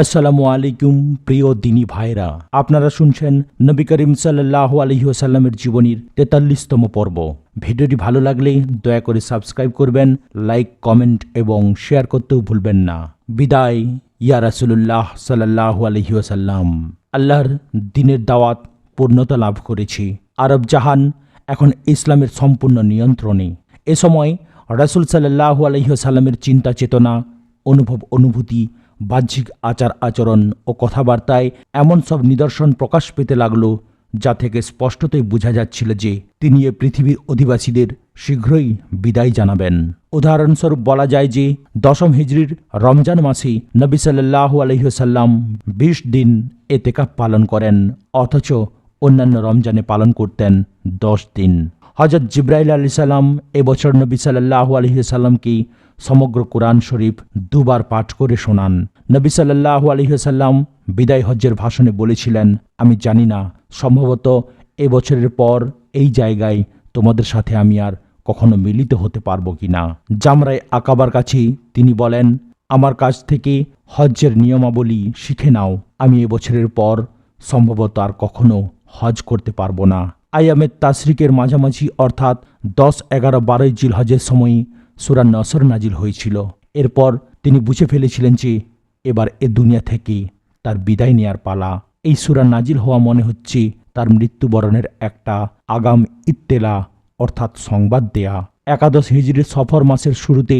আসসালামু আলাইকুম, প্রিয় দিনী ভাইরা। আপনারা শুনছেন নবী করিম সাল্লাহ আলহিহাসাল্লামের জীবনীর তেতাল্লিশতম পর্ব। ভিডিওটি ভালো লাগলে দয়া করে সাবস্ক্রাইব করবেন, লাইক, কমেন্ট এবং শেয়ার করতেও ভুলবেন না। বিদায়, ইয়া রাসুল্লাহ সাল্লাহ আলহিহাসাল্লাম আল্লাহর দিনের দাওয়াত পূর্ণতা লাভ করেছি। আরব জাহান এখন ইসলামের সম্পূর্ণ নিয়ন্ত্রণে। এ সময় রাসুল সাল্লাহ আলহিহাসাল্লামের চিন্তা চেতনা অনুভব অনুভূতি বাহ্যিক আচার আচরণ ও কথাবার্তায় এমন সব নিদর্শন প্রকাশ পেতে লাগল, যা থেকে স্পষ্টতই বোঝা যাচ্ছিল যে তিনি এ পৃথিবীর অধিবাসীদের শীঘ্রই বিদায় জানাবেন। উদাহরণস্বরূপ বলা যায় যে দশম হিজড়ির রমজান মাসে নবী সাল্লাহ আলহিহসাল্লাম বিশ দিন এতেকাপ পালন করেন, অথচ অন্যান্য রমজানে পালন করতেন দশ দিন। হজরত জিব্রাইল আলি সাল্লাম এবছর নবী সাল্লাহ আলহিসাল্লামকে সমগ্র কোরআন শরীফ দুবার পাঠ করে শোনান। নবী সাল্লাহ আলহিসাল্লাম বিদায় হজ্জের ভাষণে বলেছিলেন, আমি জানি না, সম্ভবত এ বছরের পর এই জায়গায় তোমাদের সাথে আমি আর কখনো মিলিত হতে পারব কি না? জামরায় আকাবার কাছে তিনি বলেন, আমার কাছ থেকে হজ্জের নিয়মাবলী শিখে নাও। আমি এবছরের পর সম্ভবত আর কখনো হজ করতে পারব না। আয়ামের তাসরিকের মাঝামাঝি অর্থাৎ দশ এগারো বারোই জিল হজের সময় সুরা নসর নাজিল হয়েছিল। এরপর তিনি বুঝে ফেলেছিলেন যে এবার এ দুনিয়া থেকে তার বিদায় নেয়ার পালা। এই সুরা নাজিল হওয়া মনে হচ্ছে তার মৃত্যুবরণের একটা আগাম ইত্তেলা, অর্থাৎ সংবাদ দেয়া। একাদশ হিজড়ির সফর মাসের শুরুতে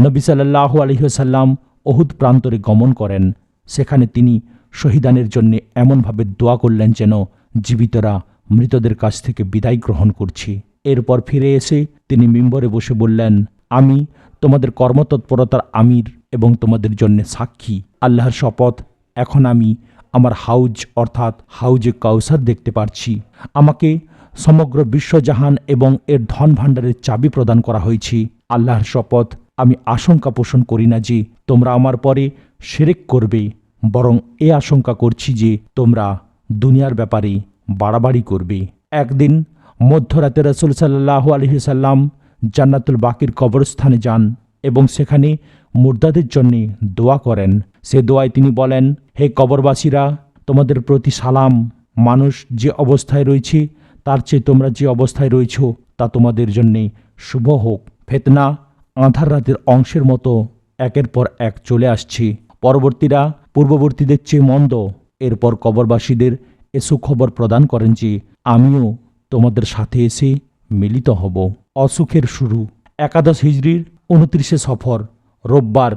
নবী সাল্লাহ আলহিহাসাল্লাম অহুদ প্রান্তরে গমন করেন। সেখানে তিনি শহীদানের জন্য এমনভাবে দোয়া করলেন যেন জীবিতরা মৃতদের কাছ থেকে বিদায় গ্রহণ করছি। এরপর ফিরে এসে তিনি মিম্বরে বসে বললেন আমি, তোমাদের কর্মতৎপরতার আমির এবং তোমাদের জন্য সাক্ষী, আল্লাহর শপথ। এখন আমি আমার হাউজ, অর্থাৎ হাউজে কাউসার দেখতে পারছি। আমাকে সমগ্র বিশ্বজাহান এবং এর ধন ভাণ্ডারের চাবি প্রদান করা হয়েছে। আল্লাহর শপথ, আমি আশঙ্কা পোষণ করি না যে তোমরা আমার পরে সেরেক করবে, বরং এ আশঙ্কা করছি যে তোমরা দুনিয়ার ব্যাপারে বাড়াবাড়ি করবে। একদিন মধ্যরাতে রসুল সাল্লাহ আলহিসাল্লাম জান্নাতুল বাকির কবরস্থানে যান এবং সেখানে মুর্দাদের জন্যে দোয়া করেন। সে দোয়ায় তিনি বলেন, হে কবরবাসীরা, তোমাদের প্রতি সালাম। মানুষ যে অবস্থায় রয়েছে, তার চেয়ে তোমরা যে অবস্থায় রয়েছ, তা তোমাদের জন্যে শুভ হোক। ফেতনা আধার রাতের অংশের মতো একের পর এক চলে আসছে। পরবর্তীরা পূর্ববর্তীদের চেয়ে মন্দ। এরপর কবরবাসীদের এ সুখবর প্রদান করেন যে, আমিও তোমাদের সাথে এসে মিলিত হব। অসুখের শুরু। একাদশ হিজড়ির উনত্রিশে সফর, রোববার।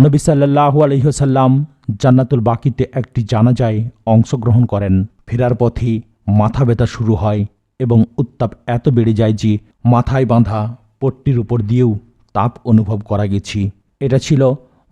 নবী সাল্লাহ আলহিহসাল্লাম জান্নাতুল বাকিতে একটি জানাজায় অংশগ্রহণ করেন। ফেরার পথে মাথা ব্যথা শুরু হয় এবং উত্তাপ এত বেড়ে যায় যে মাথায় বাঁধা পট্টির উপর দিয়েও তাপ অনুভব করা গেছি। এটা ছিল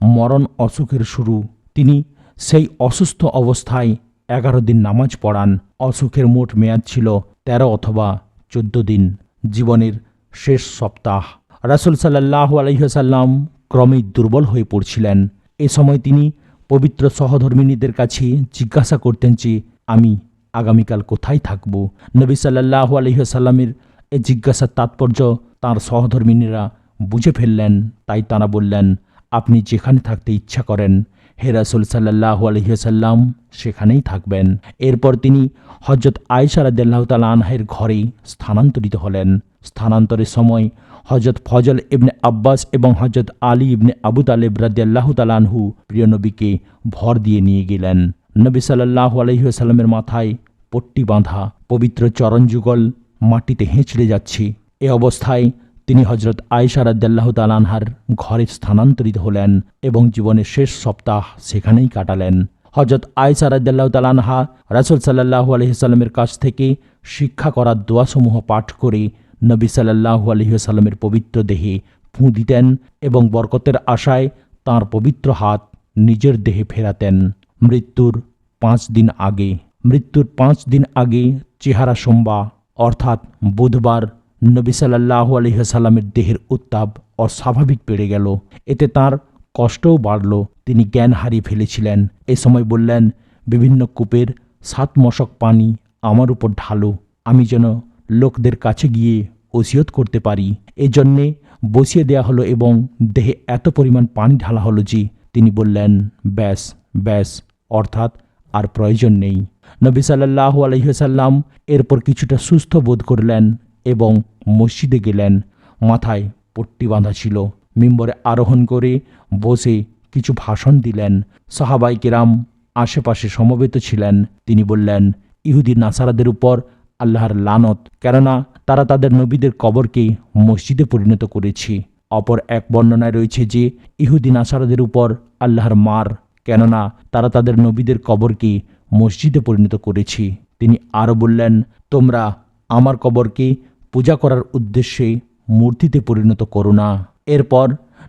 মরণ অসুখের শুরু। তিনি সেই অসুস্থ অবস্থায় এগারো দিন নামাজ পড়ান। অসুখের মোট মেয়াদ ছিল তেরো অথবা চোদ্দ দিন। জীবনের শেষ সপ্তাহ। রাসুল সাল্লাহ আলহিহাসাল্লাম ক্রমেই দুর্বল হয়ে পড়ছিলেন। এ সময় তিনি পবিত্র সহধর্মিনীদের কাছে জিজ্ঞাসা করতেন যে, আমি আগামীকাল কোথায় থাকব? নবী সাল্লাহ আলহিহাসাল্লামের এ জিজ্ঞাসার তাৎপর্য তাঁর সহধর্মিনীরা বুঝে ফেললেন। তাই তাঁরা বললেন, আপনি যেখানে থাকতে ইচ্ছা করেন। হে রাসুল সাল্লাহ আলহিহাসাল্লাম সেখানেই থাকবেন। এরপর তিনি হজরত আয়সা রাদ্দাল্লাহ তালা আনহের ঘরে স্থানান্তরিত হলেন। স্থানান্তরের সময় হজরত ফজল ইবনে আব্বাস এবং হজরত আলী ইবনে আবু তালেব রাদ্দাল্লাহ তালানহু প্রিয় নবীকে ভর দিয়ে নিয়ে গেলেন। নবী সাল্লাহ আলহিহাসাল্লামের মাথায় পট্টি বাঁধা, পবিত্র চরণযুগল মাটিতে হেঁচড়ে যাচ্ছে। এ অবস্থায় তিনি হজরত আয়েশা রাদ্দাল্লাহ তালানহার ঘরে স্থানান্তরিত হলেন এবং জীবনের শেষ সপ্তাহ সেখানেই কাটালেন। হজরত আয়েশা রাদ্দাল্লাহ তালানহা রাসুল সাল্লাহ আলহিসাল্লামের কাছ থেকে শিক্ষা করার দোয়াসমূহ পাঠ করে নবী সাল্লাহু আলহিহাস্লামের পবিত্র দেহে ফুঁ দিতেন এবং বরকতের আশায় তাঁর পবিত্র হাত নিজের দেহে ফেরাতেন। মৃত্যুর পাঁচ দিন আগে, মৃত্যুর পাঁচ দিন আগে চেহারা সোমবা অর্থাৎ বুধবার নবী সাল্লাহ আলহিহাস্লামের দেহের উত্তাপ অস্বাভাবিক বেড়ে গেল। এতে তার কষ্টও বাড়ল। তিনি জ্ঞান হারিয়ে ফেলেছিলেন। এ সময় বললেন, বিভিন্ন কূপের সাত মশক পানি আমার উপর ঢালো। আমি যেন লোকদের কাছে গিয়ে ওসিয়ত করতে পারি। এজন্যে বসিয়ে দেয়া হলো এবং দেহে এত পরিমাণ পানি ঢালা হলো যে তিনি বললেন, ব্যাস ব্যাস, অর্থাৎ আর প্রয়োজন নেই। নবী সাল্লাহ আলহিহাসাল্লাম এরপর কিছুটা সুস্থ বোধ করলেন এবং মসজিদে গেলেন। মাথায় পট্টি বাঁধা ছিল। মিম্বরে আরোহণ করে বসে কিছু ভাষণ দিলেন। সাহাবাই কেরাম আশেপাশে সমবেত ছিলেন। তিনি বললেন, ইহুদি, নাসারাদের উপর আল্লাহর লানত, কেননা তারা তাদের নবীদের কবরকে মসজিদে পরিণত করেছে। অপর এক বর্ণনায় রয়েছে যে, ইহুদি নাসারাদের উপর আল্লাহর মার, কেননা তারা তাদের নবীদের কবরকে মসজিদে পরিণত করেছে। তিনি আরও বললেন, তোমরা আমার কবরকে পূজা করার উদ্দেশ্যে মূর্তিতে পরিণত করো না। এরপর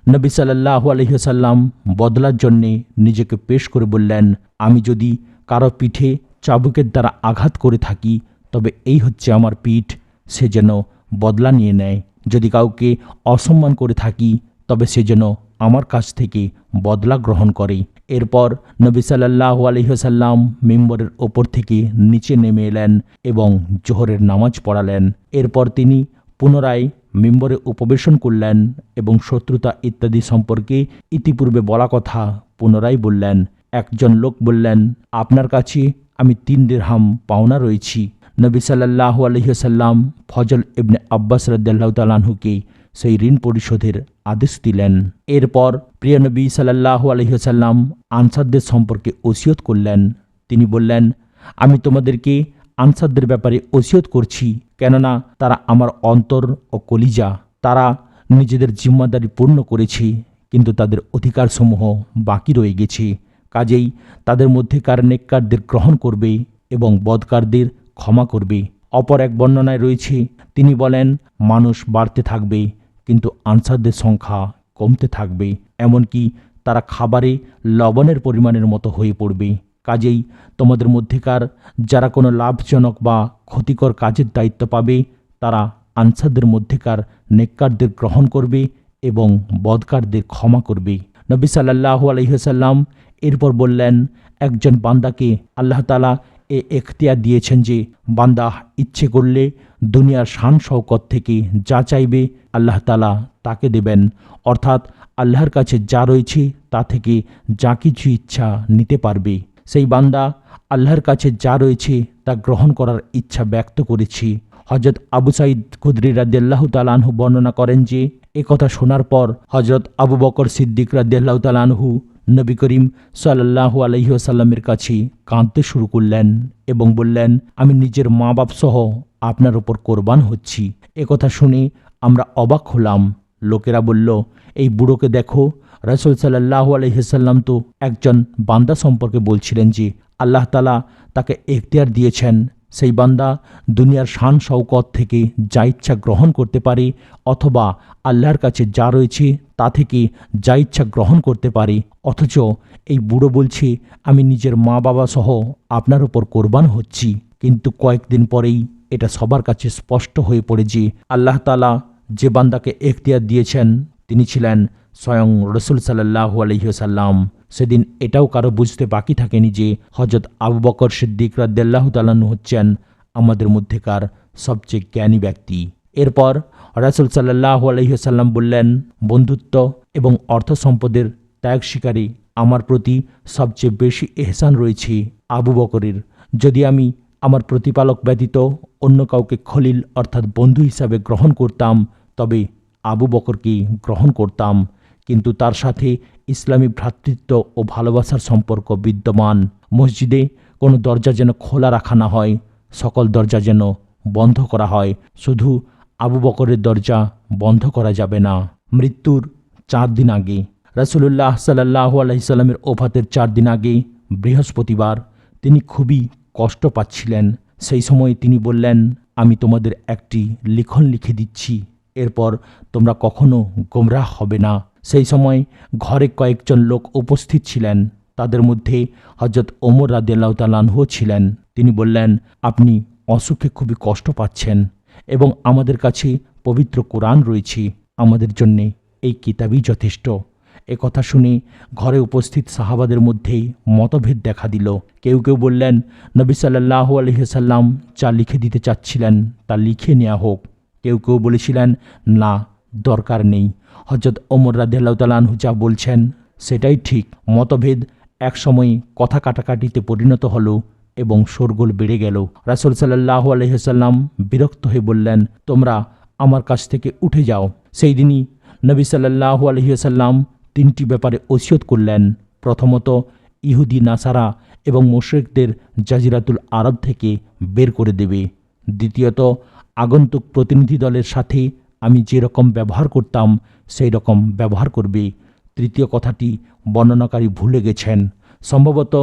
নবী সাল্লাহ আলহিহাসাল্লাম বদলার জন্যে নিজেকে পেশ করে বললেন, আমি যদি কারও পিঠে চাবুকের দ্বারা আঘাত করে থাকি তবে এই হচ্ছে আমার পিঠ। সে যেন বদলা নিয়ে নেয়। যদি কাউকে অসম্মান করে থাকি, তবে সে যেন আমার কাছ থেকে বদলা গ্রহণ করে। এরপর নবী সাল্লাহ আলহিহাসাল্লাম মেম্বরের ওপর থেকে নিচে নেমে এলেন এবং জোহরের নামাজ পড়ালেন। এরপর তিনি পুনরায় মেম্বরে উপবেশন করলেন এবং শত্রুতা ইত্যাদি সম্পর্কে ইতিপূর্বে বলা কথা পুনরায় বললেন। একজন লোক বললেন, আপনার কাছে আমি তিন দেড়হাম পাওনা রয়েছি। নবী সাল্লাহ আলহিহাসাল্লাম ফজল ইবনে আব্বাস রদ্দাল্লাহ তালাহুকে সেই ঋণ পরিশোধের আদেশ দিলেন। এরপর প্রিয় নবী সাল্লাহ আলহিহাসাল্লাম আনসারদের সম্পর্কে ওসিয়ত করলেন। তিনি বললেন, আমি তোমাদেরকে আনসারদের ব্যাপারে ওসিয়ত করছি, কেননা তারা আমার অন্তর ও কলিজা, তারা নিজেদের জিম্মাদারি পূর্ণ করেছে, কিন্তু তাদের অধিকারসমূহ বাকি রয়ে গেছে। কাজেই তাদের মধ্যেকার নেককারদের গ্রহণ করবে এবং বদকারদের ক্ষমা করবে। অপর এক বর্ণনায় রয়েছে, তিনি বলেন, মানুষ বাড়তে থাকবে, কিন্তু আনসারদের সংখ্যা কমতে থাকবে। এমনকি তারা খাবারে লবণের পরিমাণের মতো হয়ে পড়বে। কাজেই তোমাদের মধ্যেকার যারা কোনো লাভজনক বা ক্ষতিকর কাজের দায়িত্ব পাবে, তারা আনসারদের মধ্যেকার নেককারদের গ্রহণ করবে এবং বদকারদের ক্ষমা করবে। নবী সাল্লাহ আলহিহাসাল্লাম এরপর বললেন, একজন বান্দাকে আল্লাহ তালা এ এখতিয়ার দিয়েছেন যে, বান্দা ইচ্ছে করলে দুনিয়ার শান শওকত থেকে যা চাইবে আল্লাহ তালা তাকে দেবেন। অর্থাৎ আল্লাহর কাছে যা রয়েছে তা থেকে যা কিছু ইচ্ছা নিতে পারবে। সেই বান্দা আল্লাহর কাছে যা রয়েছে তা গ্রহণ করার ইচ্ছা ব্যক্ত করেছি। হজরত আবু সাইদ খুদরি রাদিয়াল্লাহু তালানহু বর্ণনা করেন যে, এ কথা শোনার পর হজরত আবু বকর সিদ্দিক রাদিয়াল্লাহু তালানহু নবী করিম সাল্লাহু আলহিহাসাল্লামের কাছে কাঁদতে শুরু করলেন এবং বললেন, আমি নিজের মা বাপ সহ আপনার ওপর কোরবান হচ্ছি। এ কথা শুনে আমরা অবাক হলাম। লোকেরা বলল, এই বুড়োকে দেখো। রসুল সাল্লাহ আলহিসাল্লাম তো একজন বান্দা সম্পর্কে বলছিলেন যে, আল্লাহ তালা তাকে এখতিয়ার দিয়েছেন। সেই বান্দা দুনিয়ার শান শওকত থেকে যা ইচ্ছা গ্রহণ করতে পারে অথবা আল্লাহর কাছে যা রয়েছে তা থেকে যা ইচ্ছা গ্রহণ করতে পারে, অথচ এই বুড়ো বলছে, আমি নিজের মা বাবা সহ আপনার ওপর কোরবান হচ্ছি। কিন্তু কয়েকদিন পরেই এটা সবার কাছে স্পষ্ট হয়ে পড়ে যে আল্লাহ তালা যে বান্দাকে এখতিয়ার দিয়েছেন, তিনি ছিলেন স্বয়ং রসুল সাল্লাহ আলহিসাল্লাম সেদিন এটাও কারও বুঝতে বাকি থাকেনি যে হজরত আবু বকর সিদ্দিক রাদ্দাল্লাহ তালান্ন হচ্ছেন আমাদের মধ্যেকার সবচেয়ে জ্ঞানী ব্যক্তি। এরপর রাসুল সাল্লাহ আলহিহাল্লাম বললেন, বন্ধুত্ব এবং অর্থ সম্পদের ত্যাগ শিকারী আমার প্রতি সবচেয়ে বেশি এহসান রয়েছে আবু বকরের। যদি আমি আমার প্রতিপালক ব্যতীত অন্য কাউকে খলিল অর্থাৎ বন্ধু হিসাবে গ্রহণ করতাম, তবে আবু বকরকে গ্রহণ করতাম। কিন্তু তার সাথে ইসলামী ভ্রাতৃত্ব ও ভালোবাসার সম্পর্ক বিদ্যমান। মসজিদে কোনো দরজা যেন খোলা রাখা না হয়, সকল দরজা যেন বন্ধ করা হয়। শুধু আবু বকরের দরজা বন্ধ করা যাবে না। মৃত্যুর চার দিন আগে, রাসুলুল্লাহ সাল্লাহ আলাইসাল্লামের ওফাতের চার দিন আগে, বৃহস্পতিবার, তিনি খুবই কষ্ট পাচ্ছিলেন। সেই সময় তিনি বললেন, আমি তোমাদের একটি লিখন লিখে দিচ্ছি। এরপর তোমরা কখনো গোমরাহ হবে না। সেই সময় ঘরে কয়েকজন লোক উপস্থিত ছিলেন। তাদের মধ্যে হজরত ওমর রাদিয়াল্লাহ তালানহুও ছিলেন। তিনি বললেন, আপনি অসুখে খুবই কষ্ট পাচ্ছেন এবং আমাদের কাছে পবিত্র কোরআন রয়েছে। আমাদের জন্যে এই কিতাবই যথেষ্ট। এ কথা শুনে ঘরে উপস্থিত সাহাবাদের মধ্যে মতভেদ দেখা দিল। কেউ কেউ বললেন, নবী সাল্লাহ আলহিসাল্লাম যা লিখে দিতে চাচ্ছিলেন তা লিখে নেওয়া হোক। কেউ কেউ বলেছিলেন, না দরকার নেই। হজরত ওমর রাদিয়াল্লাহ তালানহু যা বলছেন, সেটাই ঠিক। মতভেদ একসময় কথা কাটাকাটিতে পরিণত হলো এবং শোরগোল বেড়ে গেল। রাসুল সাল্লাহ আলহিহাল্লাম বিরক্ত হয়ে বললেন, তোমরা আমার কাছ থেকে উঠে যাও। সেই দিনই নবী সাল্লাহ আলহিহাল্লাম তিনটি ব্যাপারে ওসিয়ত করলেন। প্রথমত, ইহুদি, নাসারা এবং মোশরেকদের জাজিরাতুল আরব থেকে বের করে দেবে। দ্বিতীয়ত, আগন্তুক প্রতিনিধি দলের সাথে আমি যেরকম ব্যবহার করতাম, সেই রকম ব্যবহার করবে। তৃতীয় কথাটি, বর্ণনাকারী ভুলে গেছেন। সম্ভবত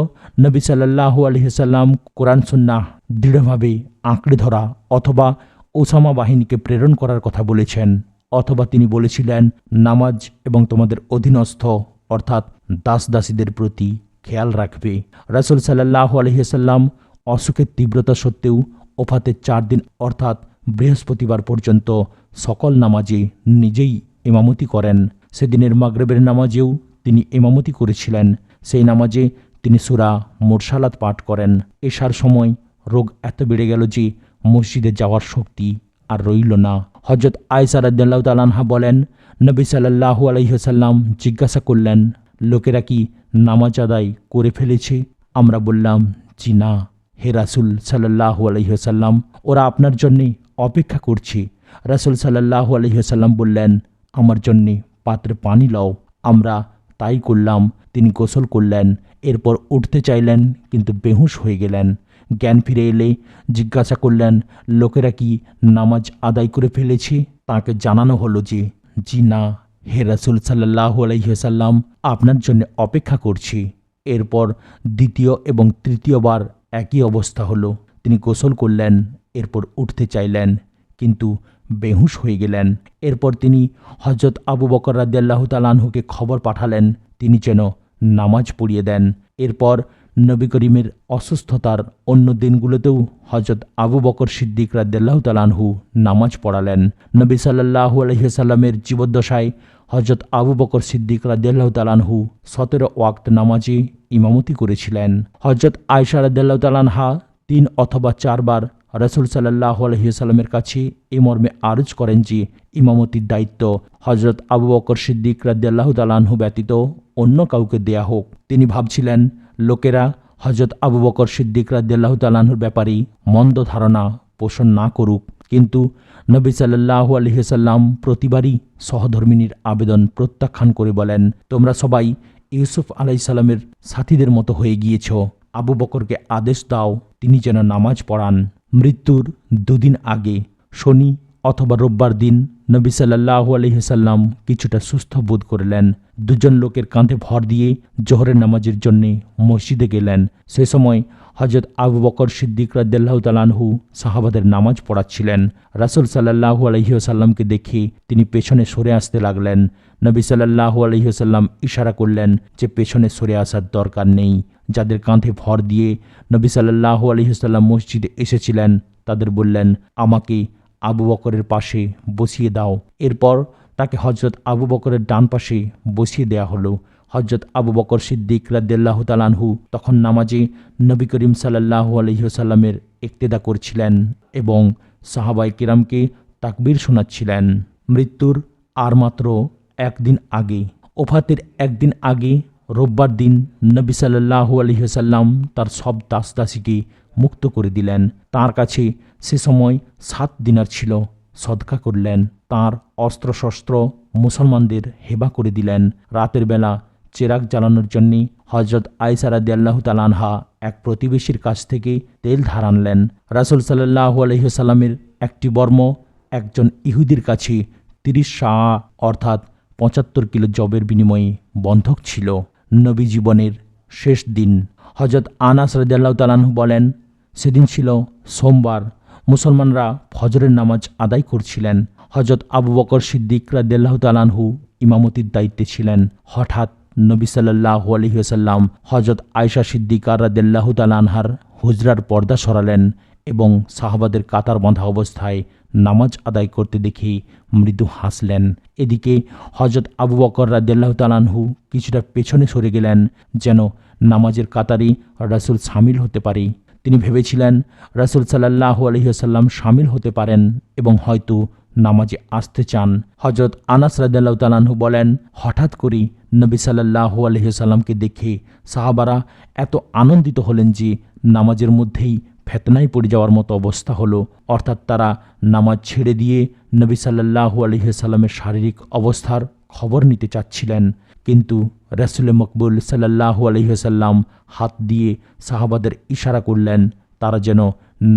নবী সাল্লাহ আলহিসাল্লাম কোরআন সুন্নাহ দৃঢ়ভাবে আঁকড়ে ধরা অথবা ওসামা বাহিনীকে প্রেরণ করার কথা বলেছেন। অথবা তিনি বলেছিলেন, নামাজ এবং তোমাদের অধীনস্থ, অর্থাৎ দাস দাসীদের প্রতি খেয়াল রাখবে। রাসুল সাল্লাহ আলহিসাল্লাম অসুখের তীব্রতা সত্ত্বেও ওফাতের চার দিন, অর্থাৎ বৃহস্পতিবার পর্যন্ত সকল নামাজে নিজেই ইমামতি করেন। সেদিনের মাগরেবের নামাজেও তিনি ইমামতি করেছিলেন। সেই নামাজে তিনি সুরা মোরসালাত পাঠ করেন। এসার সময় রোগ এত বেড়ে গেল যে মসজিদে যাওয়ার শক্তি আর রইল না। হজরত আয়সা রাদ্দাল্লাহ তালানহা বলেন, নবী সাল্লাহু আলহিহাসাল্লাম জিজ্ঞাসা করলেন, লোকেরা কি নামাজ আদায় করে ফেলেছে? আমরা বললাম, জি না। হে রাসুল সাল্লাহু আলহিহাসাল্লাম ওরা আপনার জন্যে অপেক্ষা করছে। রাসুল সাল্লাহু আলহিহাসাল্লাম বললেন, আমার জন্যে পাত্রে পানি লও। আমরা তাই করলাম, তিনি গোসল করলেন, এরপর উঠতে চাইলেন, কিন্তু বেহুশ হয়ে গেলেন। জ্ঞান ফিরে এলে জিজ্ঞাসা করলেন, লোকেরা কি নামাজ আদায় করে ফেলেছে? তাকে জানানো হলো যে, জি না, হে রাসুল সাল্লাহ আলহিহাসাল্লাম আপনার জন্য অপেক্ষা করছি। এরপর দ্বিতীয় এবং তৃতীয়বার একই অবস্থা হলো। তিনি গোসল করলেন, এরপর উঠতে চাইলেন, কিন্তু বেহুশ হয়ে গেলেন। এরপর তিনি হজরত আবু বকর রাদিয়াল্লাহু তালানহুকে খবর পাঠালেন, তিনি যেন নামাজ পড়িয়ে দেন। এরপর নবী করিমের অসুস্থতার অন্য দিনগুলোতেও হজরত আবু বকর সিদ্দিক রাদিয়াল্লাহু তালানহু নামাজ পড়ালেন। নবী সাল্লাহু আলহিসাল্লামের জীবদ্দশায় হজরত আবু বকর সিদ্দিক রাদিয়াল্লাহু তালানহু সতেরো ওয়াক্ত নামাজে ইমামতি করেছিলেন। হজরত আয়সা রাদিয়াল্লাহু তালানহা তিন অথবা চারবার রসুল সাল্লাহ আলহিসাল্লামের কাছে এ মর্মে আরজ করেন যে ইমামতির দায়িত্ব হজরত আবু বকর সিদ্দিক রাদ্দাল্লাহ তালাহু ব্যতীত অন্য কাউকে দেয়া হোক। তিনি ভাবছিলেন, লোকেরা হজরত আবু বকর সিদ্দিক রাদ্দাল্লাহ তালাহুর ব্যাপারে মন্দ ধারণা পোষণ না করুক। কিন্তু নবী সাল্লাহ আলহিসাল্লাম প্রতিবারই সহধর্মিনীর আবেদন প্রত্যাখ্যান করে বলেন, তোমরা সবাই ইউসুফ আলাইসাল্লামের সাথীদের মতো হয়ে গিয়েছ। আবু বকরকে আদেশ দাও, তিনি যেন নামাজ পড়ান। মৃত্যুর দুদিন আগে, শনি অথবা রোববার দিন নবী সাল্লাহ আলহিসাল্লাম কিছুটা সুস্থ বোধ করলেন। দুজন লোকের কাঁধে ভর দিয়ে জোহরের নামাজের জন্যে মসজিদে গেলেন। সে সময় হজরত আবু বকর সিদ্দিক রাদ্দাল্লাহ তালানহু সাহাবাদের নামাজ পড়াচ্ছিলেন। রাসুল সাল্লাহু আলহিহাসাল্লামকে দেখে তিনি পেছনে সরে আসতে লাগলেন। নবী সাল্লাহু আলহিহাসাল্লাম ইশারা করলেন যে পেছনে সরে আসার দরকার নেই। যাদের কাঁধে ভর দিয়ে নবী সাল্লাহু আলহিহাসাল্লাম মসজিদে এসেছিলেন, তাদের বললেন, আমাকে আবু বকরের পাশে বসিয়ে দাও। এরপর তাকে হজরত আবু বকরের ডান পাশে বসিয়ে দেয়া হলো। হজরত আবু বকর সিদ্দিক রাদ্দাল্লাহ তালানহু তখন নামাজে নবী করিম সাল্লাহু আলহিহসাল্লামের ইক্তেদা করছিলেন এবং সাহাবাই কিরামকে তাকবির শোনাচ্ছিলেন। মৃত্যুর আর মাত্র একদিন আগে ওফাতের একদিন আগে রোববার দিন নবী সাল্লাহু আলহিহসাল্লাম তার সব দাস দাসীকে মুক্ত করে দিলেন। তার কাছে সে সময় সাত দিনার ছিল, সদকা করলেন। তার অস্ত্রশস্ত্র মুসলমানদের হেবা করে দিলেন। রাতের বেলা চেরাগ জ্বালানোর জন্য হজরত আইসারাদি আল্লাহ তালানহা এক প্রতিবেশীর কাছ থেকে তেল ধার আনলেন। রাসুল সাল্লাহ আলহিসাল্লামের একটি বর্ম একজন ইহুদির কাছে তিরিশ শাহ, অর্থাৎ পঁচাত্তর কিলো জবের বিনিময়ে বন্ধক ছিল। নবী জীবনের শেষ দিন। হজরত আনাস রাদিয়াল্লাহ তালানহু বলেন, সেদিন ছিল সোমবার। মুসলমানরা ফজরের নামাজ আদায় করছিলেন। হজরত আবু বকর সিদ্দিক রাদিয়াল্লাহ তালানহু ইমামতির দায়িত্বে ছিলেন। হঠাৎ নবী সাল্লাহ আলহিহাসাল্লাম হজরত আয়সা সিদ্দিকার রাদিয়াল্লাহ তালানহার হুজরার পর্দা সরালেন এবং সাহাবাদের কাতার বাঁধা অবস্থায় নামাজ আদায় করতে দেখে মৃদু হাসলেন। এদিকে হজরত আবু বকর রাদিয়াল্লাহ তালানহু কিছুটা পেছনে সরে গেলেন, যেন নামাজের কাতারে রাসুল সামিল হতে পারে। তিনি ভেবেছিলেন রাসুল সাল্লাহ আলহিহাসাল্লাম সামিল হতে পারেন এবং হয়তো নামাজে আসতে চান। হজরত আনাস রাদিয়াল্লাহ তালানহু বলেন, হঠাৎ করেই নবী সাল্লাহ আলহিসাল্লামকে দেখে সাহাবারা এত আনন্দিত হলেন যে নামাজের মধ্যেই ফেতনায় পড়ে যাওয়ার মতো অবস্থা হলো। অর্থাৎ তারা নামাজ ছেড়ে দিয়ে নবী সাল্লাহ আলহিসাল্লামের শারীরিক অবস্থার খবর নিতে চাচ্ছিলেন। কিন্তু রসুল মকবুল সাল্লাহু আলহিহাল্লাম হাত দিয়ে সাহাবাদের ইশারা করলেন, তারা যেন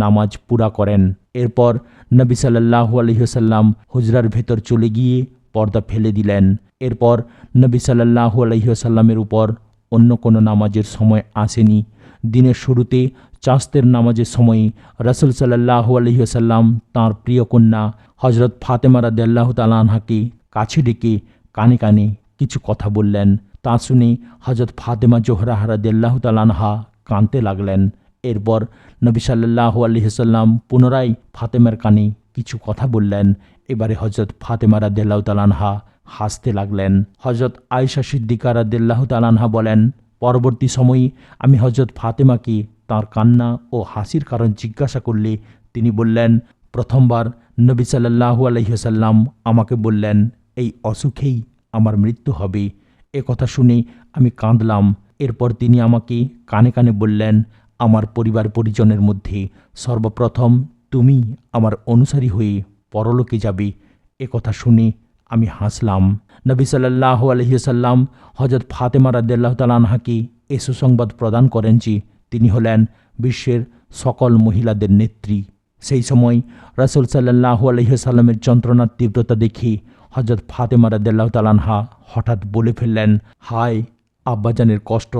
নামাজ পুরা করেন। এরপর নবী সাল্লাহু আলহিহাল্লাম হুজরার ভেতর চলে গিয়ে পর্দা ফেলে দিলেন। এরপর নবী সাল্লাহু আলহিহাল্লামের উপর অন্য কোনো নামাজের সময় আসেনি। দিনের শুরুতে চাস্তের নামাজের সময় রসুল সাল্লাহ আলহিহাল্লাম তাঁর প্রিয় কন্যা হজরত ফাতেমা রাদিয়াল্লাহ তালানহাকে কাছে ডেকে কানে কানে কিছু কথা বললেন। তা শুনে হজরত ফাতেমা জোহরা হারাদিল্লাহ তালানহা কাঁদতে লাগলেন। এরপর নবী সাল্লাহ আলহিসাল্লাম পুনরায় ফাতেমার কানে কিছু কথা বললেন। এবারে হজরত ফাতেমা রাদিল্লাহ তালানহা হাসতে লাগলেন। হজরত আয়সা সিদ্দিকা রাদিল্লাহ তালানহা বলেন, পরবর্তী সময়ে আমি হজরত ফাতেমাকে তার কান্না ও হাসির কারণ জিজ্ঞাসা করলে তিনি বললেন, প্রথমবার নবী সাল্লাহু আলহিহাল্লাম আমাকে বললেন, এই অসুখেই আমার মৃত্যু হবে। এ কথা শুনে আমি কাঁদলাম। এরপর তিনি আমাকে কানে কানে বললেন, আমার পরিবার পরিজনের মধ্যে সর্বপ্রথম তুমি আমার অনুসারী হয়ে পরলোকে যাবে। এ কথা শুনে আমি হাসলাম। নবী সাল্লাহ আলহিসাল্লাম হজরত ফাতেমা রাদ্দাল্লাহ তালানহাকে এ সুসংবাদ প্রদান করেন যে তিনি হলেন বিশ্বের সকল মহিলাদের নেত্রী। সেই সময় রাসুল সাল্লাহ আলহিসাল্লামের যন্ত্রণার তীব্রতা দেখে হজরত ফাতেমা রাদ্দাল্লাহ তালানহা হঠাৎ বলে ফেললেন, হায় আব্বাজানের কষ্ট।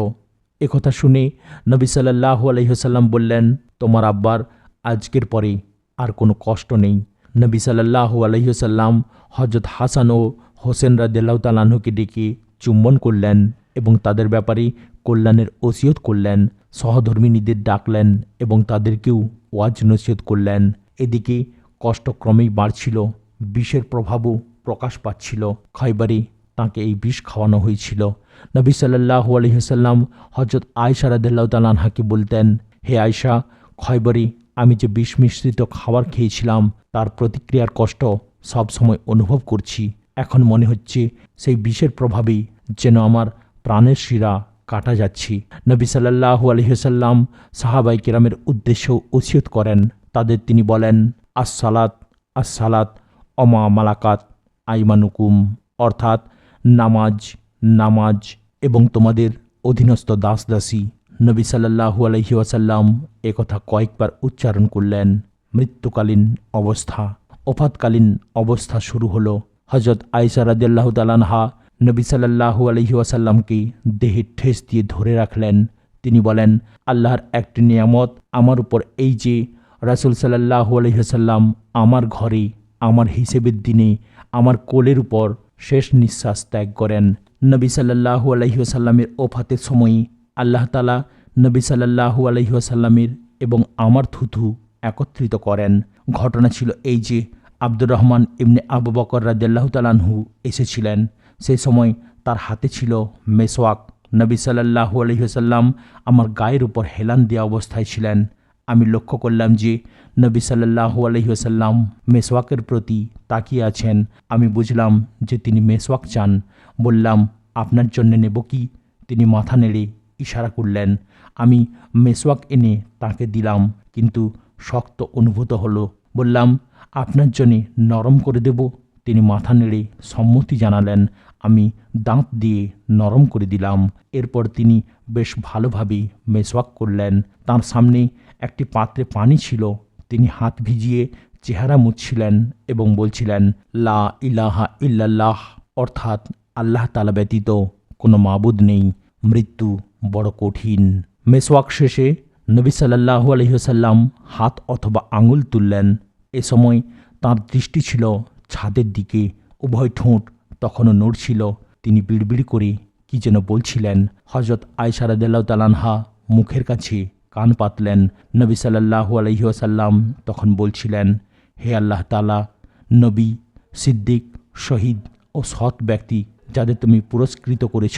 একথা শুনে নবী সাল্লাহ আলহিহাল্লাম বললেন, তোমার আব্বার আজকের পরে আর কোনো কষ্ট নেই। নবী সাল্লাহ আলহিহাল্লাম হজরত হাসান ও হোসেন রাদ্দাল্লাহ তালাহুকে ডেকে চুম্বন করলেন এবং তাদের ব্যাপারে কল্যাণের ওসিয়ত করলেন। সহধর্মিনীদের ডাকলেন এবং তাদেরকেও ওয়াজ নসিয়ত করলেন। এদিকে কষ্ট ক্রমেই বাড়ছিল, বিষের প্রভাবও প্রকাশ পাচ্ছিল। খয়বারে তাকে এই বিষ খাওয়ানো হয়েছিল। নবী সাল্লাহ আলহিহাল্লাম হজরত আয়সা রাদিল্লাহ তালানহাকে বলতেন, হে আয়সা খয়বরে আমি যে বিষ মিশ্রিত খাবার খেয়েছিলাম, তার প্রতিক্রিয়ার কষ্ট সব সময় অনুভব করছি। এখন মনে হচ্ছে সেই বিষের প্রভাবেই যেন আমার প্রাণের শিরা কাটা যাচ্ছি। নবী সাল্লাহ আলহিহাল্লাম সাহাবাই কিরামের উদ্দেশ্য ওসিয়ত করেন। তাদের তিনি বলেন, আসসালাত আসসালাত, অমা মালাকাত, আইমানুকুম। অর্থাৎ, নামাজ নামাজ এবং তোমাদের অধীনস্থ দাস দাসী নবী সাল্লাহু আলহি ওয়াসাল্লাম একথা কয়েকবার উচ্চারণ করলেন। মৃত্যুকালীন অবস্থা, ওফাতকালীন অবস্থা শুরু হলো। হজরত আয়সা রাদিল্লাহ তালানহা নবী সাল্লাহু আলহি ওয়াসাল্লামকে দেহে ঠেস দিয়ে ধরে রাখলেন। তিনি বলেন, আল্লাহর একটি নিয়ামত আমার উপর এই যে, রাসুল সাল্লাহু আলহিহাল্লাম আমার ঘরে, আমার হিসেবের দিনে, আমার কোলের উপর শেষ নিঃশ্বাস ত্যাগ করেন। নবী সাল্লাহু আলহিহাসাল্লামের ওফাতের সময়ই আল্লাহ তালা নবী সাল্লাহু আলহিহাসাল্লামের এবং আমার থুথু একত্রিত করেন। ঘটনা ছিল এই যে, আব্দুর রহমান ইবনে আবু বকর রাজ্লাহ তালানহু এসেছিলেন। সেই সময় তার হাতে ছিল মেসওয়াক। নবী সাল্লাহু আলহিহাসাল্লাম আমার গায়ের উপর হেলান দেওয়া অবস্থায় ছিলেন। আমি লক্ষ্য করলাম যে নবী সাল্লাহু আলহিহাসাল্লাম মেসওয়াকের প্রতি তাকিয়ে আছেন। আমি বুঝলাম যে তিনি মেসওয়াক চান। বললাম, আপনার জন্য নেব কি? তিনি মাথা নেড়ে ইশারা করলেন। আমি মেসওয়াক এনে তাকে দিলাম, কিন্তু শক্ত অনুভূত হলো। বললাম, আপনার জন্যে নরম করে দেব? তিনি মাথা নেড়ে সম্মতি জানালেন। আমি দাঁত দিয়ে নরম করে দিলাম। এরপর তিনি বেশ ভালোভাবে মেসওয়াক করলেন। তার সামনে একটি পাত্রে পানি ছিল। তিনি হাত ভিজিয়ে চেহারা মুছছিলেন এবং বলছিলেন, লা ইলাহা ইল্লাল্লাহ। অর্থাৎ আল্লাহ তালা ব্যতীত কোনো মাবুদ নেই। মৃত্যু বড় কঠিন। মেসওয়াক শেষে নবী সাল্লাহু আলহিহসাল্লাম হাত অথবা আঙুল তুললেন। এ সময় তার দৃষ্টি ছিল ছাদের দিকে। উভয় ঠোঁট তখনও নড়ছিল। তিনি বিড়বিড় করে কি যেন বলছিলেন। হজরত আয়সারাদাল্লাহ তালানহা মুখের কাছে কান পাতলেন। নবী সাল্লাহু আলহিহাসাল্লাম তখন বলছিলেন, হে আল্লাহ তালা নবী, সিদ্দিক, শহীদ ও সৎ ব্যক্তি যাদের তুমি পুরস্কৃত করেছ,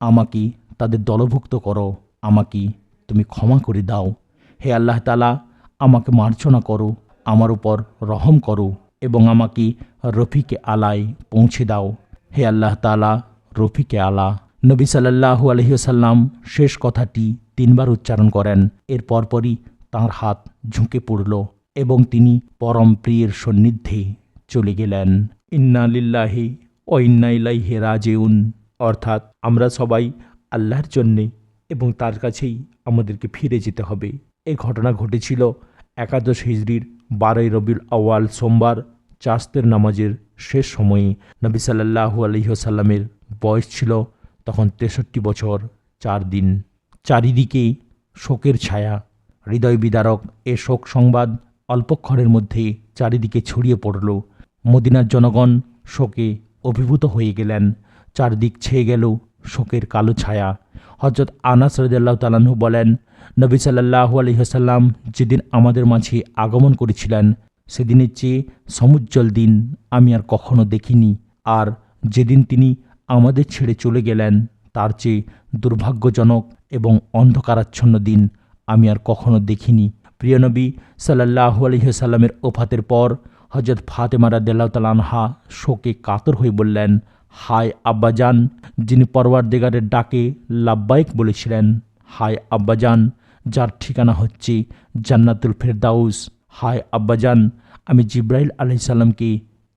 আমাকে তাদের দলভুক্ত করো। আমাকে তুমি ক্ষমা করে দাও। হে আল্লাহ তালা আমাকে মার্জনা করো। আমার উপর রহম করো। এবং আমাকে রফিকে আলায় পৌঁছে দাও। হে আল্লাহ তালা রফিকে আলা। নবী সাল্লাহু আলহিসাল্লাম শেষ কথাটি তিনবার উচ্চারণ করেন। এর পরপরই তাঁর হাত ঝুঁকে পড়ল এবং তিনি পরম প্রিয়ের সন্নিধ্যে চলে গেলেন। ইন্না লিল্লাহি ও ইন্না ইলাইহি রাজেউন। অর্থাৎ আমরা সবাই আল্লাহর জন্যে এবং তার কাছেই আমাদেরকে ফিরে যেতে হবে। এই ঘটনা ঘটেছিল একাদশ হিজড়ির বারোই রবিউল আওয়াল সোমবার চাস্তের নামাজের শেষ সময়ে নবী সাল্লাহু আলহিহসাল্লামের বয়স ছিল তখন তেষট্টি বছর চার দিন। চারিদিকেই শোকের ছায়া। হৃদয় বিদারক এ শোক সংবাদ অল্পক্ষণের মধ্যে চারিদিকে ছড়িয়ে পড়ল। মদিনার জনগণ শোকে অভিভূত হয়ে গেলেন। চারদিক ছেয়ে গেল শোকের কালো ছায়া। হজরত আনাস রদাল্লাহ তালাহু বলেন, নবী সাল্লাহু আলহিহাসাল্লাম যেদিন আমাদের মাঝে আগমন করেছিলেন সেদিনের চেয়ে সমুজ্জ্বল দিন আমি আর কখনো দেখিনি। আর যেদিন তিনি আমাদের ছেড়ে চলে গেলেন, তার চেয়ে দুর্ভাগ্যজনক এবং অন্ধকারাচ্ছন্ন দিন আমি আর কখনো দেখিনি। প্রিয় নবী সাল্লাহু আলহিহাসাল্লামের ওফাতের পর হজরত ফাতেমা রাদ্দাল্লাহ তালানহা শোকে কাতর হয়ে বললেন, হায় আব্বাজান যিনি পরওয়ারদিগারের ডাকে লাব্বাইক বলেছিলেন, হায় আব্বাজান যার ঠিকানা হচ্ছে জান্নাতুল ফেরদাউস। হায় আব্বাজান আমি জিব্রাইল আলহিসাল্লামকে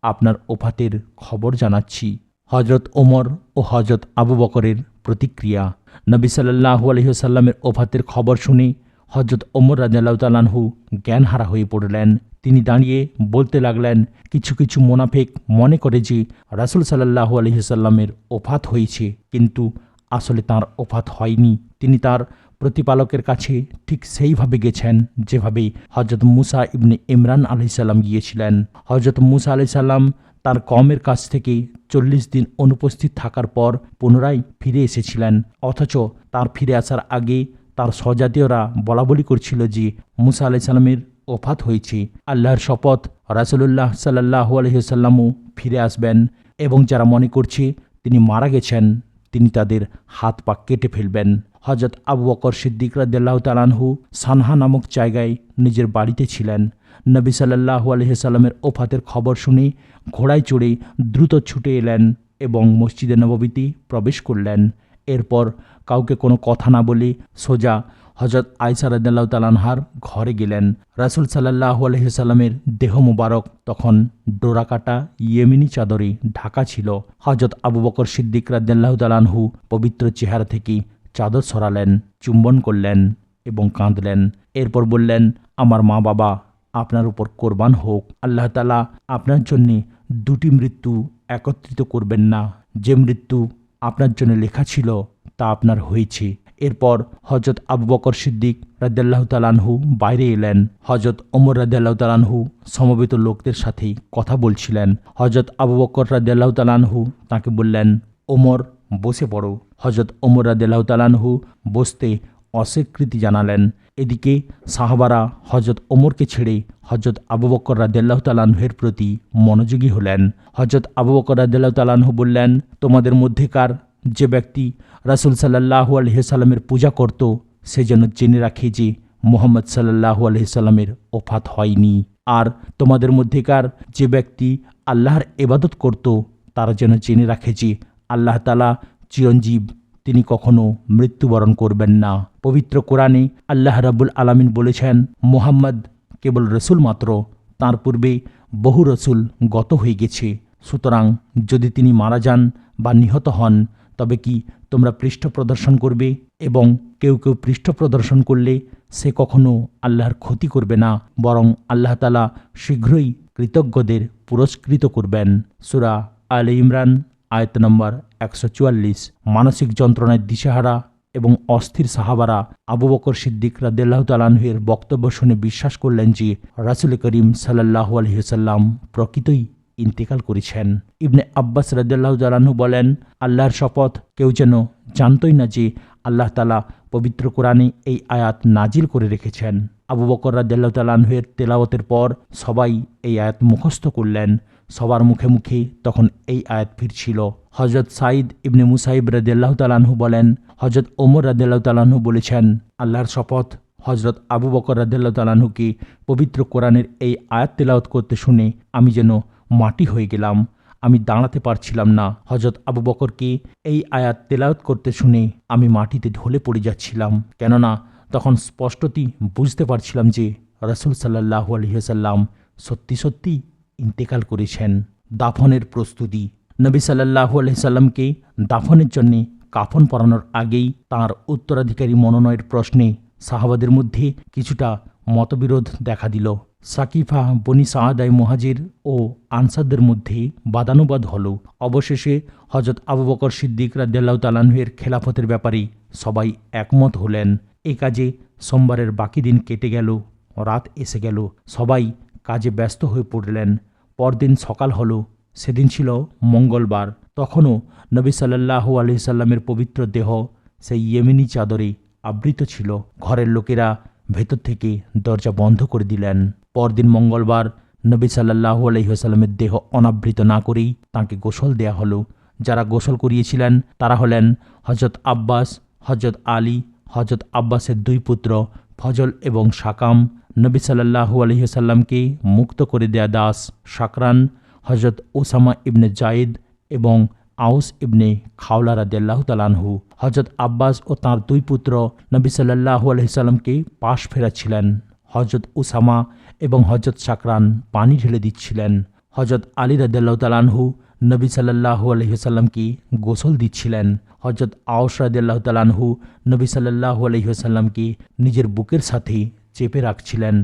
আপনার ওফাতের খবর জানাচ্ছি। হজরত ওমর ও হজরত আবু বকরের প্রতিক্রিয়া। নবী সাল্লাহু আলহিসাল্লামের ওফাতের খবর শুনে হজরত ওমর রাজাল্লাহ তালানহু জ্ঞানহারা হয়ে পড়লেন। তিনি দাঁড়িয়ে বলতে লাগলেন, কিছু কিছু মোনাফেক মনে করে যে রাসুল সাল্লাহু আলহিসাল্লামের ওফাত হয়েছে, কিন্তু আসলে তার ওফাত হয়নি। তিনি তার প্রতিপালকের কাছে ঠিক সেইভাবে গেছেন যেভাবে হজরত মুসা ইবনে ইমরান আলহিসাল্লাম গিয়েছিলেন। হজরত মুসা আলহিসাল্লাম তার কমের কাছ থেকে চল্লিশ দিন অনুপস্থিত থাকার পর পুনরায় ফিরে এসেছিলেন। অথচ তার ফিরে আসার আগে তার স্বজাতীয়রা বলাবলি করছিল যে, মুসা আলাইসাল্লামের ওফাত হয়েছে। আল্লাহর শপথ রাসুলুল্লাহ সাল্লাহ আলহিসাল্লামও ফিরে আসবেন এবং যারা মনে করছে তিনি মারা গেছেন। তিনি তাদের হাত পা কেটে ফেলবেন। হজরত আবু বকর সিদ্দিক রাদ্দাল্লাহ তালানহু সানহা নামক জায়গায় নিজের বাড়িতে ছিলেন। নবী সাল্লাহু আলহিসাল্লামের ওফাতের খবর শুনে ঘোড়ায় চড়ে দ্রুত ছুটে এলেন এবং মসজিদে নববীতি প্রবেশ করলেন। এরপর কাউকে কোনো কথা না বলে সোজা হজরত আয়সা রাদ্দাল্লাহ তালানহার ঘরে গেলেন। রাসুল সাল্লাহু আলহিসাল্লামের দেহ মুবারক, তখন ডোরাকাটা ইয়েমিনি চাদরে ঢাকা ছিল। হজরত আবু বকর সিদ্দিক রাদ্দাল্লাহ তালানহু পবিত্র চেহারা থেকে চাদর সরালেন, চুম্বন করলেন এবং কাঁদলেন। এরপর বললেন, আমার মা বাবা, আপনার উপর কোরবান হোক। আল্লাহ তালা আপনার জন্যে দুটি মৃত্যু একত্রিত করবেন না। যে মৃত্যু আপনার জন্য লেখা ছিল, তা আপনার হয়েছে। এরপর হজরত আবু বকর সিদ্দিক রাদ্দাল্লাহ তালানহু বাইরে এলেন। হজরত ওমর রাদ্দাল্লাহ তালানহু সমবেত লোকদের সাথে কথা বলছিলেন। হজরত আবু বকর রাদ্দাল্লাহ তালানহু তাকে বললেন, ওমর, বসে পড়ো। হজরত ওমর রাদ্দাল্লাহ তালানহু বসতে অস্বীকৃতি জানালেন। এদিকে সাহাবারা হজরত ওমরকে ছেড়ে হজরত আবু বকর রাদ্দাল্লাহ তালানহের প্রতি মনোযোগী হলেন। হজরত আবু বকর রাদ্দাল্লাহ তালানহু বললেন, তোমাদের মধ্যেকার যে ব্যক্তি রাসুল সাল্লাহু আলহিসাল্লামের পূজা করত সে যেন জেনে রাখে যে মোহাম্মদ সাল্লাহু আলহিসাল্লামের ওফাত হয়নি। আর তোমাদের মধ্যেকার যে ব্যক্তি আল্লাহর এবাদত করত, তারা যেন জেনে রাখে যে আল্লাহ তালা চিরঞ্জীব, তিনি কখনো মৃত্যুবরণ করবেন না। পবিত্র কোরআনে আল্লাহ রাবুল আলামিন বলেছেন, মোহাম্মদ কেবল রসুল মাত্র, তার পূর্বে বহু রসুল গত হয়ে গেছে। সুতরাং যদি তিনি মারা যান বা নিহত হন তবে কি তোমরা পৃষ্ঠ প্রদর্শন করবে এবং কেউ কেউ পৃষ্ঠ প্রদর্শন করলে সে কখনো আল্লাহর ক্ষতি করবে না, বরং আল্লাহ তালা শীঘ্রই কৃতজ্ঞদের পুরস্কৃত করবেন। সুরা আল ইমরান, আয়ত নম্বর একশো চুয়াল্লিশ। মানসিক যন্ত্রণায় দিশেহারা এবং অস্থির সাহাবারা আবু বকর সিদ্দিক রাদ্দাল্লাহ তালাহের বক্তব্য শুনে বিশ্বাস করলেন যে রাসুল করিম সাল্লাহু আলহিসাল্লাম প্রকৃতই ইন্তেকাল করেছেন। ইবনে আব্বাস রাদ্দাল্লাহ তালাহু বলেন, আল্লাহর শপথ কেউ যেন জানতই না যে আল্লাহ তালা পবিত্র কোরআনে এই আয়াত নাজিল করে রেখেছেন। আবু বকর রাদ্দাল্লাহ তালাহের তেলাওয়াতের পর সবাই এই আয়াত মুখস্থ করলেন। সবার মুখে মুখে তখন এই আয়াত ফিরছিল। হজরত সাইদ ইবনে মুসাইব রাদিয়াল্লাহ তালানহু বলেন হজরত ওমর রাদিয়াল্লাহ তালাহু বলেছেন, আল্লাহর শপথ হজরত আবু বকর রাদিয়াল্লাহ তালাহুকে পবিত্র কোরআনের এই আয়াত তেলাওয়াত করতে শুনে আমি যেন মাটি হয়ে গেলাম। আমি দাঁড়াতে পারছিলাম না। হজরত আবু বকরকে এই আয়াত তেলাওয়াত করতে শুনে আমি মাটিতে ঢলে পড়ে যাচ্ছিলাম। কেননা তখন স্পষ্টতই বুঝতে পারছিলাম যে রসুল সাল্লাহ আলহিহাসাল্লাম সত্যি সত্যি ইন্তেকাল করেছেন। দাফনের প্রস্তুতি। নবী সাল্লাহু আলহিসাল্লামকে দাফনের জন্যে কাফন পরানোর আগেই তার উত্তরাধিকারী মনোনয়ের প্রশ্নে সাহাবাদের মধ্যে কিছুটা মতবিরোধ দেখা দিল। সাকিফা, বনি সাহাদাই মহাজির ও আনসারদের মধ্যে বাদানুবাদ হল। অবশেষে হজরত আবু বকর সিদ্দিক রাদ্দাল্লাহ তালাহের খেলাফতের ব্যাপারে সবাই একমত হলেন। এ কাজে সোমবারের বাকি দিন কেটে গেল, রাত এসে গেল, সবাই কাজে ব্যস্ত হয়ে পড়লেন। পরদিন সকাল হলো, সেদিন ছিল মঙ্গলবার। তখনও নবী সাল্লাহু আলহিসাল্লামের পবিত্র দেহ সেই ইয়েমিনি চাদরে আবৃত ছিল। ঘরের লোকেরা ভেতর থেকে দরজা বন্ধ করে দিলেন। পরদিন মঙ্গলবার নবী সাল্লাহু আলহিহাস্লামের দেহ অনাবৃত না করেই তাঁকে গোসল দেয়া হলো। যারা গোসল করিয়েছিলেন, তারা হলেন হজরত আব্বাস হজরত আলী হজরত আব্বাসের দুই পুত্র ফজল এবং সাকাম নবী সাল্লাহু আলহিহাল্লামকে মুক্ত করে দেয়া দাস সাকরান হজরত ওসামা ইবনে জায়েদ এবং আউস ইবনে খাওলা রাদিয়াল্লাহু তালানহু হজরত আব্বাস ও তাঁর দুই পুত্র নবী সাল্লাহু আলহিসাল্লামকে পাশ ফেরাচ্ছিলেন। হজরত উসামা এবং হজরত সাকরান পানি ঢেলে দিচ্ছিলেন। হজরত আলী তালানহু নবী সাল্লাহু আলহিহাল্লামকে গোসল দিচ্ছিলেন? হজরত আউস রাদিয়াল্লাহ তালানহু নবী সাল্লাহু আলহিহাল্লামকে নিজের বুকের সাথে চেপে রাখছিলেন?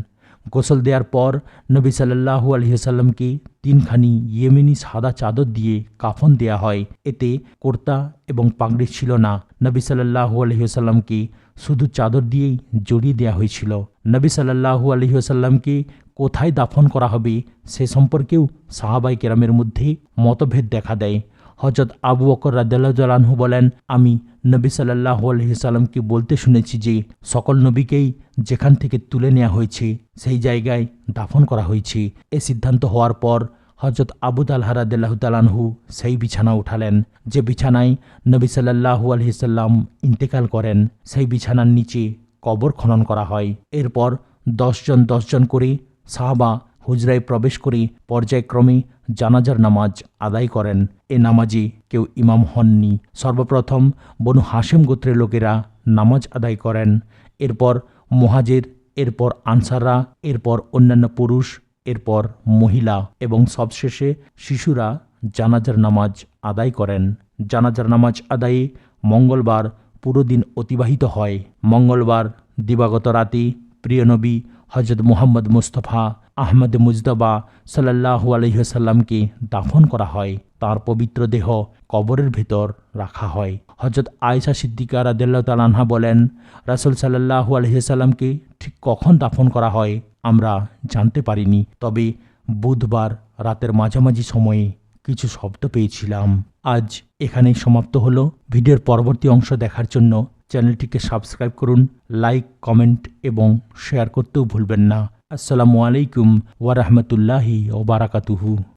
গোসল দেওয়ার পর নবী সাল্লাহু আলহিহাল্লামকে তিনখানি ইয়েমেনি সাদা চাদর দিয়ে কাফন দেয়া হয়। এতে কোর্তা এবং পাগড়ি ছিল না। নবী সাল্লাহু আলহিহাল্লামকে শুধু চাদর দিয়েই জড়িয়ে দেওয়া হয়েছিল। নবী সাল্লাহু আলহিহাল্লামকে কোথায় দাফন করা হবে সে সম্পর্কেও সাহাবাই কেরামের মধ্যে মতভেদ দেখা দেয়। হজরত আবু বকর রাজ্লাহু বলেন, আমি নবী সাল্লাহ আলহিসাল্লামকে বলতে শুনেছি যে, সকল নবীকেই যেখান থেকে তুলে নেওয়া হয়েছে, সেই জায়গায় দাফন করা হয়েছে। এ সিদ্ধান্ত হওয়ার পর হজরত আবু তালহা রাদ্দাল্লাহ তালানহু সেই বিছানা উঠালেন। যে বিছানায় নবী সাল্লাহু আলহিসাল্লাম ইন্তেকাল করেন, সেই বিছানার নিচে কবর খনন করা হয়। এরপর দশজন দশজন করে সাহাবা হুজরায় প্রবেশ করে পর্যায়ক্রমে জানাজার নামাজ আদায় করেন। এ নামাজে কেউ ইমাম হননি। সর্বপ্রথম বনু হাসেম গোত্রের লোকেরা নামাজ আদায় করেন। এরপর মহাজের, এরপর আনসাররা, এরপর অন্যান্য পুরুষ, এরপর মহিলা এবং সবশেষে শিশুরা জানাজার নামাজ আদায় করেন। জানাজার নামাজ আদায়ে মঙ্গলবার পুরো দিন অতিবাহিত হয়। মঙ্গলবার দিবাগত রাতে প্রিয়নবী হজরত মোহাম্মদ মুস্তফা আহমদ মুজদবা সাল্লাহু আলহিহাল্লামকে দাফন করা হয়। তার পবিত্র দেহ কবরের ভেতর রাখা হয়। হজরত আয়সা সিদ্দিকা রাদেল্লা তালানহা বলেন, রাসুল সাল্লাহু আলহিহাল্লামকে ঠিক কখন দাফন করা হয় আমরা জানতে পারিনি। তবে বুধবার রাতের মাঝামাঝি সময়ে কিছু শব্দ পেয়েছিলাম। আজ এখানেই সমাপ্ত হলো। ভিডিওর পরবর্তী অংশ দেখার জন্য চ্যানেলটিকে সাবস্ক্রাইব করুন, লাইক, কমেন্ট এবং শেয়ার করতেও ভুলবেন না। আসসালামু আলাইকুম ওয়ারহমতুল্লাহি ওবারাকাতুহু